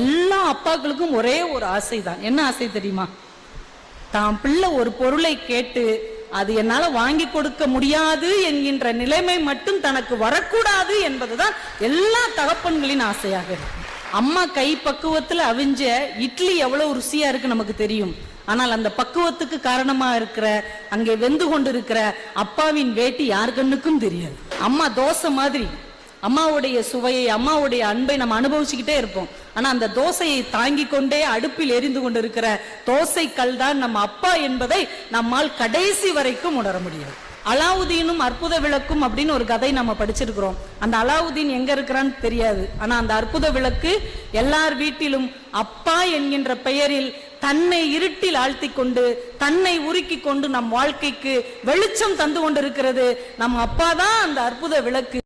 எல்லா அப்பாக்களுக்கும் ஒரே ஒரு ஆசை தான் என்ன ஆசை தெரியுமா? தான் பிள்ளை ஒரு பொருளை கேட்டு அது என்னால வாங்கி கொடுக்க முடியாது என்கின்ற நிலைமை மட்டும் தனக்கு வரக்கூடாது என்பதுதான் எல்லா தகப்பன்களின் ஆசையாக இருக்கு. அம்மா கை பக்குவத்துல அவிஞ்ச இட்லி எவ்வளவு ருசியா இருக்கு நமக்கு தெரியும். ஆனால் அந்த பக்குவத்துக்கு காரணமா இருக்கிற அங்கே வெந்து கொண்டு இருக்கிற அப்பாவின் வேட்டி யார் கண்ணுக்கும் தெரியாது. அம்மா தோசை மாதிரி. அம்மாவுடைய சுவையை அம்மாவுடைய அன்பை நம்ம அனுபவிச்சுக்கிட்டே இருப்போம். ஆனா அந்த தோசையை தாங்கிக் கொண்டே அடுப்பில் எரிந்து கொண்டிருக்கிற தோசை கல் தான் நம்ம அப்பா என்பதை நம்மால் கடைசி வரைக்கும் உணர முடியும். அலாவுதீனும் அற்புத விளக்கும் அப்படின்னு ஒரு கதை நம்ம படிச்சிருக்கிறோம். அந்த அலாவுதீன் எங்க இருக்கிறான்னு தெரியாது. ஆனா அந்த அற்புத விளக்கு எல்லார் வீட்டிலும் அப்பா என்கின்ற பெயரில் தன்னை இருட்டில் ஆழ்த்தி கொண்டு தன்னை உருக்கி கொண்டு நம் வாழ்க்கைக்கு வெளிச்சம் தந்து கொண்டிருக்கிறது. நம் அப்பா தான் அந்த அற்புத விளக்கு.